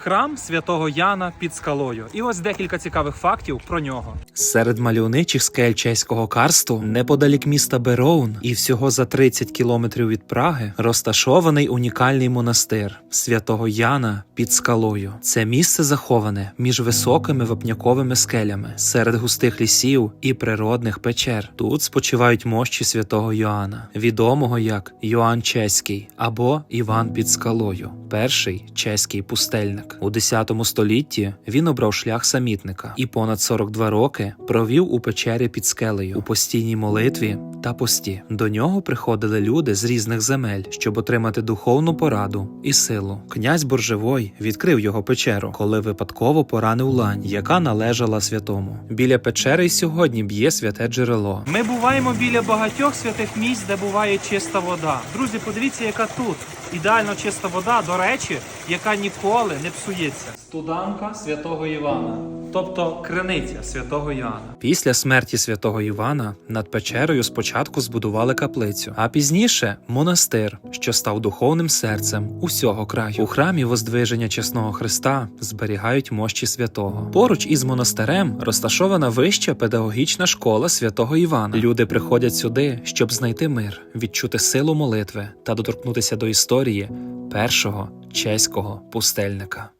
храм святого Яна під скалою. І ось декілька цікавих фактів про нього. Серед мальовничих скель чеського карсту, неподалік міста Бероун і всього за 30 кілометрів від Праги, розташований унікальний монастир святого Яна під скалою. Це місце заховане між високими вапняковими скелями, серед густих лісів і природних печер. Тут спочивають мощі святого Йоанна, відомого як Йоанн Чеський або Іван під скалою, перший чеський пустельник. У 10 столітті він обрав шлях самітника і понад 42 роки провів у печері під скелею у постійній молитві та пості. До нього приходили люди з різних земель, щоб отримати духовну пораду і силу. Князь Боржевой відкрив його печеру, коли випадково поранив лань, яка належала святому. Біля печери й сьогодні б'є святе джерело. Ми буваємо біля багатьох святих місць, де буває чиста вода. Друзі, подивіться, яка тут ідеально чиста вода, до речі, яка ніколи не псується. Студанка святого Івана, тобто криниця святого Іоанна. Після смерті святого Івана над печерою спочатку збудували каплицю, а пізніше монастир, що став духовним серцем усього краю. У храмі Воздвиження Чесного Христа зберігають мощі святого. Поруч із монастирем розташована вища педагогічна школа святого Івана. Люди приходять сюди, щоб знайти мир, відчути силу молитви та доторкнутися до історії першого чеського пустельника.